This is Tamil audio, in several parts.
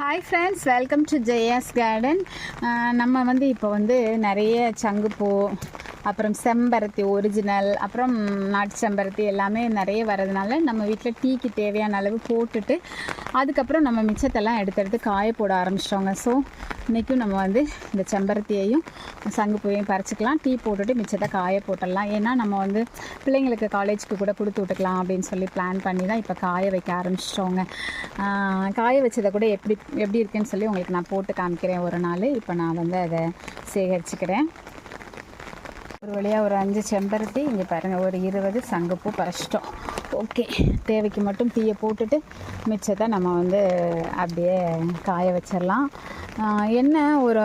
Hi friends welcome to Jaya's garden நம்ம வந்து இப்போ வந்து நிறைய சங்குப்பூ அப்புறம் செம்பருத்தி ஒரிஜினல் அப்புறம் நாட்டு செம்பருத்தி எல்லாமே நிறைய வரதுனால நம்ம வீட்டில் டீக்கு தேவையான அளவு போட்டுட்டு அதுக்கப்புறம் நம்ம மிச்சத்தெல்லாம் எடுத்து எடுத்து காய போட ஆரம்பிச்சிட்டோங்க. ஸோ இன்றைக்கும் நம்ம வந்து இந்த செம்பருத்தியையும் சங்குப்பூவையும் பறிச்சுக்கலாம். டீ போட்டுட்டு மிச்சத்தை காய போட்டுடலாம். ஏன்னா நம்ம வந்து பிள்ளைங்களுக்கு காலேஜுக்கு கூட கொடுத்து விட்டுக்கலாம் அப்படின்னு சொல்லி பிளான் பண்ணி தான் இப்போ காய வைக்க ஆரம்பிச்சிட்டோங்க. காய வச்சதை கூட எப்படி எப்படி இருக்குன்னு சொல்லி உங்களுக்கு நான் போட்டு காமிக்கிறேன். ஒரு நாள். இப்போ நான் வந்து அதை சேகரிச்சுக்கிறேன். ஒரு வழியாக ஒரு அஞ்சு செம்பருத்தி இங்கே பாருங்கள் ஒரு இருபது சங்குப்பூ பறிச்சிட்டோம். ஓகே. தேவைக்கு மட்டும் தீயை போட்டுட்டு மிச்சத்தை நம்ம வந்து அப்படியே காய வச்சிடலாம். என்ன ஒரு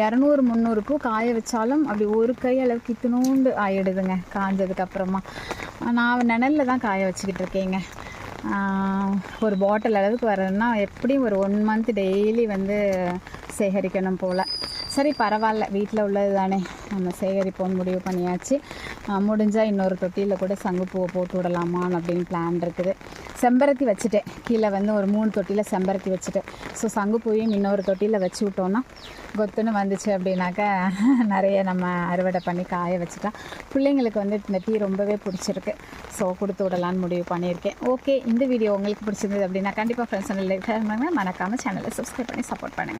இரநூறு முந்நூறு பூ காய வச்சாலும் அப்படி ஒரு கை அளவுக்கு இத்தினூண்டு ஆயிடுதுங்க காஞ்சதுக்கு அப்புறமா. நான் நிழலில் தான் காய வச்சுக்கிட்டு இருக்கேங்க. ஒரு பாட்டில் அளவுக்கு வரதுன்னா எப்படியும் ஒரு ஒன் மந்த் டெய்லி வந்து சேகரிக்கணும் போல். சரி பரவாயில்ல. வீட்டில் உள்ளது தானே நம்ம சேகரிப்போம் முடிவு பண்ணியாச்சு. முடிஞ்சால் இன்னொரு தொட்டியில் கூட சங்குப்பூவை போட்டு விடலாமான்னு அப்படின்னு பிளான் இருக்குது. செம்பருத்தி வச்சுட்டேன். கீழே வந்து ஒரு மூணு தொட்டியில் செம்பருத்தி வச்சுட்டேன். ஸோ சங்குப்பூவையும் இன்னொரு தொட்டியில் வச்சு விட்டோன்னா கொத்துன்னு வந்துச்சு அப்படின்னாக்கா நிறைய நம்ம அறுவடை பண்ணி காய வச்சுட்டா. பிள்ளைங்களுக்கு வந்து இந்த டீ ரொம்பவே பிடிச்சிருக்கு. ஸோ கொடுத்து விடலான்னு முடிவு பண்ணியிருக்கேன். ஓகே இந்த வீடியோ உங்களுக்கு பிடிச்சிருந்தது அப்படின்னா கண்டிப்பாக ஃப்ரெண்ட்ஸ் லைக் மறக்காமல் சேனலை சப்ஸ்கிரைப் பண்ணி சப்போர்ட் பண்ணுங்கள்